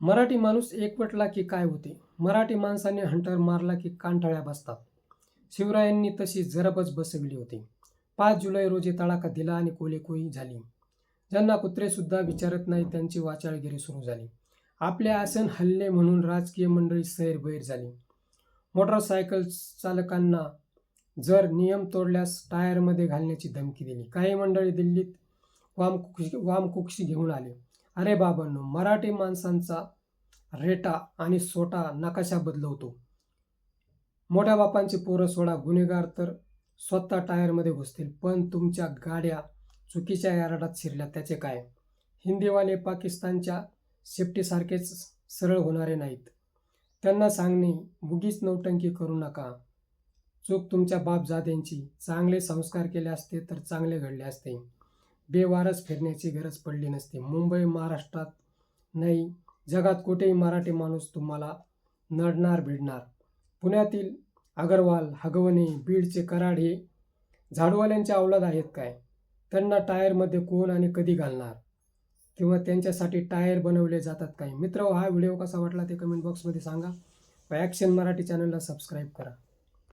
मराठी माणूस एकवटला की काय होते? मराठी माणसाने हंटर मारला की कांठाळ्या बसतात. शिवरायांनी तशी जरबच बसविली होती. पाच जुलै रोजी तडाखा दिला आणि कोलेकोई झाली. ज्यांना कुत्रेसुद्धा विचारत नाही त्यांची वाचाळगिरी सुरू झाली. आपले आसन हल्ले म्हणून राजकीय मंडळी सैरबैर झाली. मोटरसायकल चालकांना जर नियम तोडल्यास टायरमध्ये घालण्याची धमकी दिली. काही मंडळी दिल्लीत वामकुक्षी वामकुक्षी घेऊन आले. अरे बाबांनो मराठी माणसांचा रेटा आणि सोटा नकाशा बदलवतो. मोठ्या बापांची पोरं सोडा गुन्हेगार तर स्वतः टायरमध्ये घुसतील पण तुमच्या गाड्या चुकीच्या यार्डात शिरल्या त्याचे काय? हिंदीवाले पाकिस्तानच्या सेफ्टीसारखेच सरळ होणारे नाहीत. त्यांना सांगणे बुगीच नौटंकी करू नका. चूक तुमच्या बापजाद्यांची चांगले संस्कार केले असते तर चांगले घडले असते. बेवारस फिरण्याची गरज पडली नसते. मुंबई महाराष्ट्रात नाही जगात कुठेही मराठी माणूस तुम्हाला नडणार भिडणार. पुण्यातील अगरवाल हगवणे बीडचे कराड हे झाडूवाल्यांचे अवलाद आहेत काय? त्यांना टायरमध्ये कोण आणि कधी घालणार? किंवा त्यांच्यासाठी टायर बनवले जातात काय? मित्र हा व्हिडिओ कसा वाटला ते कमेंट बॉक्समध्ये सांगा. व ॲक्शन मराठी चॅनलला सबस्क्राईब करा.